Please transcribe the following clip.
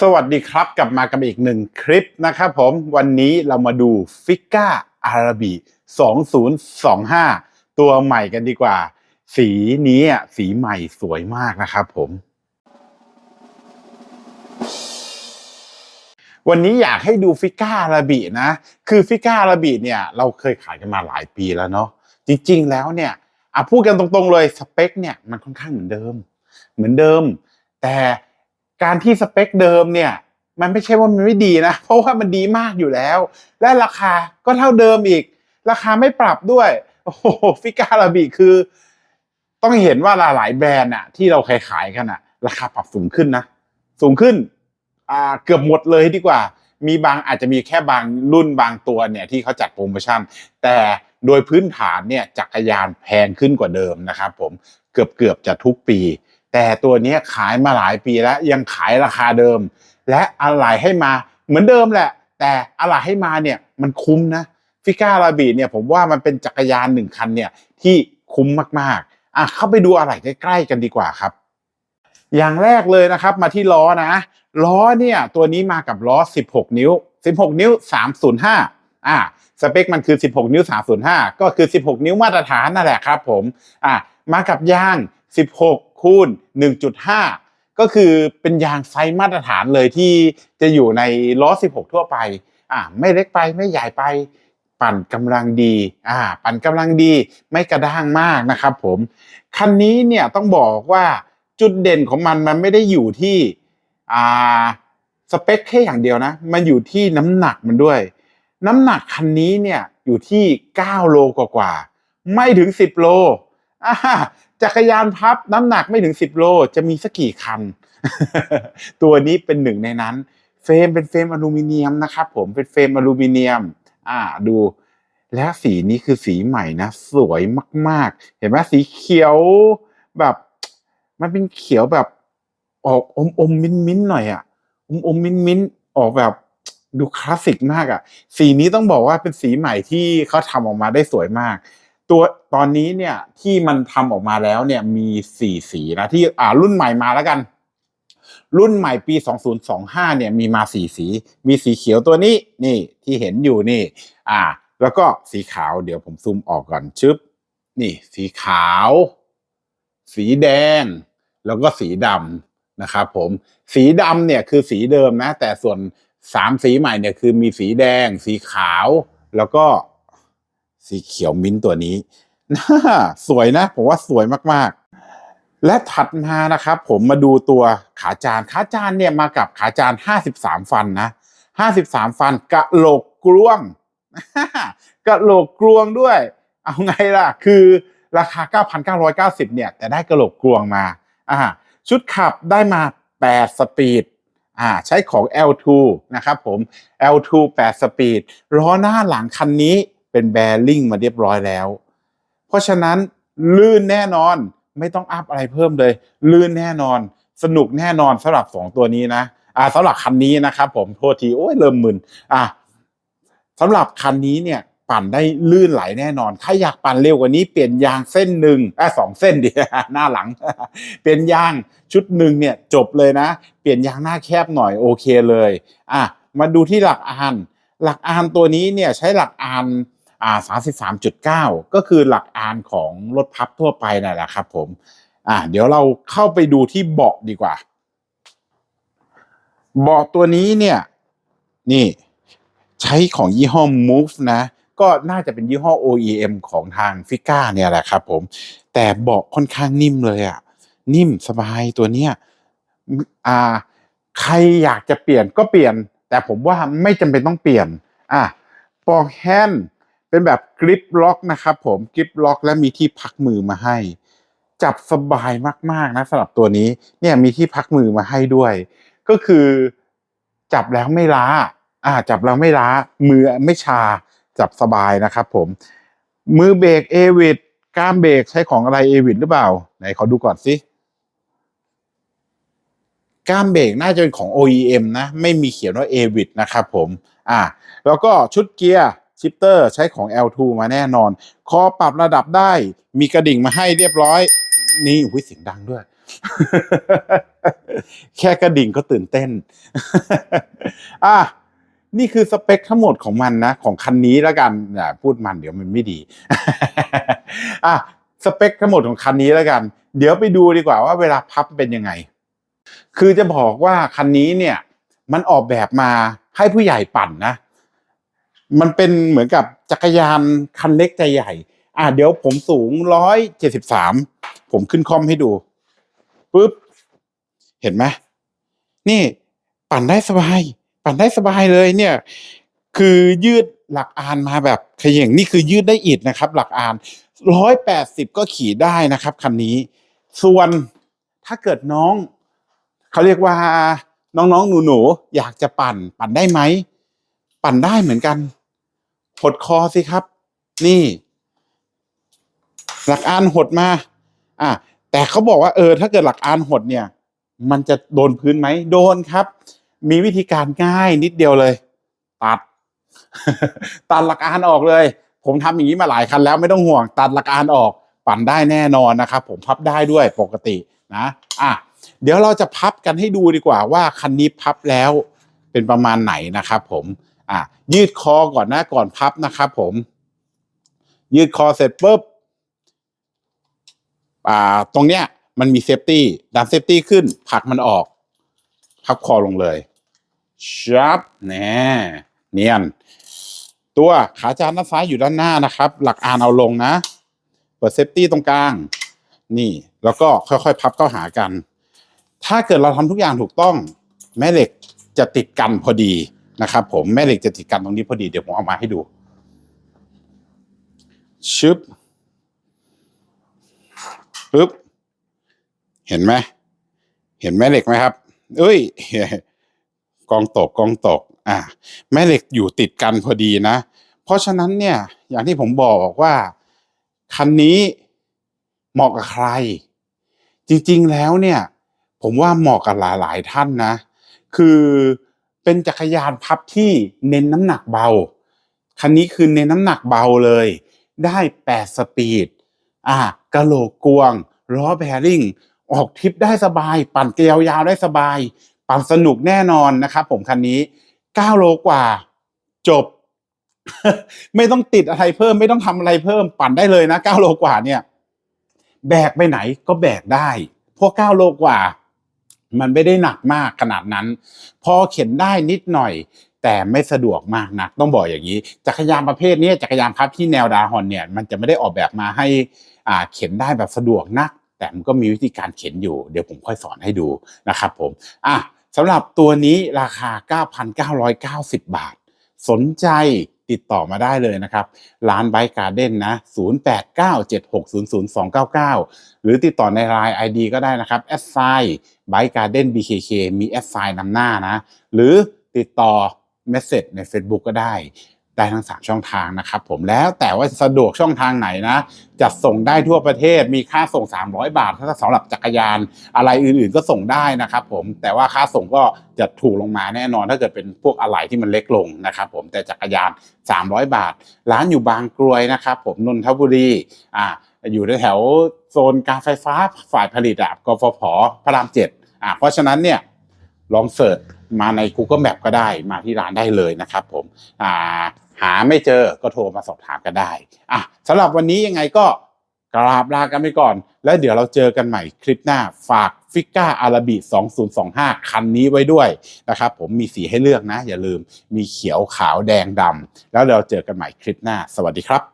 สวัสดีครับกลับมากับอีกหนึ่งคลิปนะครับผมวันนี้เรามาดูฟิก้าอาราบี2025 ตัวใหม่กันดีกว่า สีนี้สีใหม่สวยมากนะครับผม วันนี้อยากให้ดูฟิก้าอาราบีนะ คือฟิก้าอาราบีเนี่ย เราเคยขายกันมาหลายปีแล้วเนาะจริงๆแล้วเนี่ยอะพูดกันตรงๆเลยสเปคเนี่ยมันค่อนข้างเหมือนเดิม เหมือนเดิม แต่ การที่สเปคเดิมเนี่ย มันไม่ใช่ว่ามันไม่ดีนะ เพราะว่ามันดีมากอยู่แล้ว และราคาก็เท่าเดิมอีก ราคาไม่ปรับด้วย โอ้โหฟิกาลาบีคือ ต้องเห็นว่าหลายๆแบรนด์อะที่เราขายขายกันอะราคาปรับสูงขึ้นนะ สูงขึ้นอ่าเกือบหมดเลยดีกว่า มีบางอาจจะมีแค่บางรุ่นบางตัวเนี่ยที่เขาจัดโปรโมชั่น แต่โดยพื้นฐานเนี่ยจักรยานแพงขึ้นกว่าเดิมนะครับผมเกือบเกือบจะทุกปี แต่ตัวนี้ขายมาหลายปีแล้วยังขายราคาเดิม และอะไรให้มาเหมือนเดิมแหละ แต่อะไรให้มาเนี่ยมันคุ้มนะฟิก้าราบีเนี่ยผมว่ามันเป็นจักรยานหนึ่งคันเนี่ยที่คุ้มมากๆอะเข้าไปดูอะไรใกล้ๆกันดีกว่าครับ อย่างแรกเลยนะครับมาที่ล้อนะ ล้อเนี่ยตัวนี้มากับล้อ 16 นิ้ว 16 นิ้ว 305อ่าสเปคมันคือ 16 นิ้ว 305 ก็คือ 16 นิ้วมาตรฐานนั่นแหละครับผมอ่ามากับยาง 16 คูณ 1.5 ก็คือเป็นยางไซส์มาตรฐานเลยที่จะอยู่ในล้อ 16 ทั่วไปอ่าไม่เล็กไปไม่ใหญ่ไป ปั่นกำลังดีอ่าปั่นกำลังดีไม่กระด้างมากนะครับผม คันนี้เนี่ยต้องบอกว่าจุดเด่นของมันมันไม่ได้อยู่ที่อ่าสเปคแค่อย่างเดียวนะ มันอยู่ที่น้ำหนักมันด้วย น้ำหนักคันนี้เนี่ยอยู่ที่ 9 โลกว่าๆไม่ถึง 10 โลอ่า จักรยานพับน้ำหนักไม่ถึง 10 โลจะมีสักกี่คัน ตัวนี้เป็นหนึ่งในนั้น เฟรมเป็นเฟรมอลูมิเนียมนะครับผมเป็นเฟรมอลูมิเนียม อ่าดูและสีนี้คือสีใหม่นะ สวยมาก ๆ เห็นไหมสีเขียวแบบ มันเป็นเขียวแบบ ออกอมอมมิ้นมิ้นหน่อยอะอมอมมิ้นมิ้นออกแบบดูคลาสสิกมากอะสีนี้ต้องบอกว่าเป็นสีใหม่ที่เขาทำออกมาได้สวยมาก ตัวตอนนี้เนี่ยที่มันทำออกมาแล้วเนี่ยมีสี่สีนะที่อ่ารุ่นใหม่มาแล้วกัน รุ่นใหม่ปี 2025 เนี่ยมีมาสี่สี มีสีเขียวตัวนี้นี่ที่เห็นอยู่นี่ อ่า แล้วก็สีขาวเดี๋ยวผมซูมออกก่อนชึบนี่ สีขาว สีแดง แล้วก็สีดำนะครับผมสีดำเนี่ยคือสีเดิมนะ แต่ส่วนสามสีใหม่เนี่ยคือมีสีแดง สีขาวแล้วก็ สีเขียวมิ้นตัวนี้น่าสวยนะ ผมว่าสวยมากๆ และถัดมานะครับ ผมมาดูตัวขาจานขาจานเนี่ยมากับขาจาน53 ฟันนะ53 ฟันกะโหลกกลวงกะโหลกกลวงด้วย เอาไงล่ะ คือราคา 9,990 เนี่ย แต่ได้กะโหลกกลวงมาอ่าชุดขับได้มา 8 สปีดอ่าใช้ของ L2 นะครับผม L2 8 สปีดล้อหน้าหลังคันนี้ เป็นแบริ่งมาเรียบร้อยแล้ว เพราะฉะนั้นลื่นแน่นอนไม่ต้องอัพอะไรเพิ่มเลย ลื่นแน่นอน สนุกแน่นอนสำหรับสองตัวนี้นะอ่าสำหรับคันนี้นะครับผมโทษทีโอ้ยเริ่มมึนอะสำหรับคันนี้เนี่ยปั่นได้ลื่นไหลแน่นอน ถ้าอยากปั่นเร็วกว่านี้เปลี่ยนยางเส้นหนึ่งอะสองเส้นดิหน้าหลัง เปลี่ยนยางชุดหนึ่งเนี่ยจบเลยนะ เปลี่ยนยางหน้าแคบหน่อยโอเคเลย อะมาดูที่หลักอานหลักอานตัวนี้เนี่ยใช้หลักอาน อ่าสามสิบสามจุดเก้าก็คือหลักอานของรถพับทั่วไปนั่นแหละครับผมอ่าเดี๋ยวเราเข้าไปดูที่เบาะดีกว่า เบาะตัวนี้เนี่ยนี่ใช้ของยี่ห้อ Move นะ ก็น่าจะเป็นยี่ห้อ OEM ของทางฟิก้าเนี่ยแหละครับผมแต่เบาะค่อนข้างนิ่มเลยอะนิ่มสบายตัวเนี้ยอ่า ใครอยากจะเปลี่ยนก็เปลี่ยน แต่ผมว่าไม่จำเป็นต้องเปลี่ยน อะปลอกแฮนด์ เป็นแบบกริปล็อกนะครับผมกริปล็อกและมีที่พักมือมาให้ จับสบายมากๆนะสำหรับตัวนี้เนี่ยมีที่พักมือมาให้ด้วย ก็คือจับแล้วไม่ล้า อ่า จับแล้วไม่ล้า มือไม่ชา จับสบายนะครับผม มือเบรกเอวิดก้ามเบรกใช้ของอะไรเอวิดหรือเปล่า ไหนขอดูก่อนสิก้ามเบรกน่าจะเป็นของ OEM นะ ไม่มีเขียนว่า a v i d นะครับผม อ่า แล้วก็ชุดเกียร์ ชิปเตอร์ใช้ของ L2 มาแน่นอน คอปรับระดับได้ มีกระดิ่งมาให้เรียบร้อย นี่อุ้ยเสียงดังด้วย แค่กระดิ่งก็ตื่นเต้น อะนี่คือสเปคทั้งหมดของมันนะ ของคันนี้แล้วกันอย่าพูดมันเดี๋ยวมันไม่ดีอะสเปคทั้งหมดของคันนี้แล้วกัน เดี๋ยวไปดูดีกว่าว่าเวลาพับเป็นยังไง คือจะบอกว่าคันนี้เนี่ย มันออกแบบมาให้ผู้ใหญ่ปั่นนะ มันเป็นเหมือนกับจักรยานคันเล็กใจใหญ่ อะเดี๋ยวผมสูงร้อยเจ็ดสิบสามผมขึ้นคอมให้ดูปุ๊บ เห็นไหมนี่ปั่นได้สบาย ปั่นได้สบายเลยเนี่ย คือยืดหลักอานมาแบบขย่งนี่คือยืดได้อิดนะครับ หลักอานร้อยแปดสิบก็ขี่ได้นะครับคันนี้ ส่วนถ้าเกิดน้อง เขาเรียกว่าน้องๆหนูๆอยากจะปั่น ปั่นได้ไหม ปั่นได้เหมือนกันหดคอสิครับ นี่ หลักอานหดมา อะแต่เขาบอกว่าเออ ถ้าเกิดหลักอานหดเนี่ย มันจะโดนพื้นไหมโดนครับ มีวิธีการง่ายนิดเดียวเลย ตัด ตัดหลักอานออกเลย ผมทำอย่างนี้มาหลายคันแล้วไม่ต้องห่วง ตัดหลักอานออก ปั่นได้แน่นอนนะครับ ผมพับได้ด้วยปกตินะอะเดี๋ยวเราจะพับกันให้ดูดีกว่าว่าคันนี้พับแล้วเป็นประมาณไหนนะครับผม อะยืดคอก่อนนะก่อนพับนะครับผม ยืดคอเสร็จปุ๊บอ่าตรงเนี้ยมันมีเซฟตี้ดันเซฟตี้ขึ้นผลักมันออกพับคอลงเลยชับแน่เนียน ตัวขาจานด้านซ้ายอยู่ด้านหน้านะครับ หลักอานเอาลงนะ เปิดเซฟตี้ตรงกลาง นี่ แล้วก็ค่อยๆ พับเข้าหากัน ถ้าเกิดเราทำทุกอย่างถูกต้อง แม่เหล็กจะติดกันพอดี นะครับผมแม่เหล็กจะติดกันตรงนี้พอดีเดี๋ยวผมเอามาให้ดูชึบปึ๊บเห็นไหมเห็นแม่เหล็กไหมครับ เอ้ยกองตกกองตก อ่าแม่เหล็กอยู่ติดกันพอดีนะ เพราะฉะนั้นเนี่ย อย่างที่ผมบอกว่าคันนี้เหมาะกับใคร จริงๆแล้วเนี่ย ผมว่าเหมาะกับหลายๆท่านนะ คือ เป็นจักรยานพับที่เน้นน้ำหนักเบา คันนี้คือเน้นน้ำหนักเบาเลย ได้ 8 สปีด อ่ากะโหลกกวงล้อแบริ่งออกทริปได้สบาย ปั่นเกลียวยาวได้สบาย ปั่นสนุกแน่นอนนะครับผมคันนี้ 9 โลกว่าจบ ไม่ต้องติดอะไรเพิ่ม ไม่ต้องทำอะไรเพิ่ม ปั่นได้เลยนะ 9 โลกว่าเนี่ย แบกไปไหนก็แบกได้เพราะ9โลกว่า มันไม่ได้หนักมากขนาดนั้น พอเข็นได้นิดหน่อย แต่ไม่สะดวกมากนัก ต้องบอกอย่างนี้ จักรยานประเภทนี้จักรยานพับที่แนวดาฮอนเนี่ยมันจะไม่ได้ออกแบบมาให้อ่าเข็นได้แบบสะดวกนัก แต่มันก็มีวิธีการเข็นอยู่ เดี๋ยวผมค่อยสอนให้ดูนะครับผมอะสำหรับตัวนี้ราคา 9,990 บาท สนใจ ติดต่อมาได้เลยนะครับ ร้านไบการ์เด้นนะ0897600299 หรือติดต่อใน Line ID ก็ได้นะครับแอดไซน์ไบการ์เด้น BKK มีแอดไซน์นำหน้านะ หรือติดต่อเมสเซจใน Facebook ก็ได้ ได้ทั้ง 3 ช่องทางนะครับผมแล้วแต่ว่าสะดวกช่องทางไหนนะจัดส่งได้ทั่วประเทศมีค่าส่ง 300 บาท ถ้าสำหรับจักรยานอะไรอื่นๆก็ส่งได้นะครับผมแต่ว่าค่าส่งก็จะถูกลงมาแน่นอน ถ้าเกิดเป็นพวกอะไหล่ที่มันเล็กลงนะครับผมแต่จักรยาน 300 บาท ร้านอยู่บางกรวยนะครับผมนนทบุรีอ่าอยู่แถวโซนการไฟฟ้าฝ่ายผลิตอะกฟผพระรามเจ็ดอ่าเพราะฉะนั้นเนี่ยลองเสิร์ชมาใน Google Map ก็ได้มาที่ร้านได้เลยนะครับผมอ่า หาไม่เจอก็โทรมาสอบถามกันได้อะสำหรับวันนี้ยังไงก็กราบลากันไปก่อน แล้วเดี๋ยวเราเจอกันใหม่คลิปหน้าฝากฟิก้าอาราบิ2025 คันนี้ไว้ด้วยนะครับ ผมมีสีให้เลือกนะ อย่าลืมมีเขียวขาวแดงดำแล้วเราเจอกันใหม่คลิปหน้า สวัสดีครับ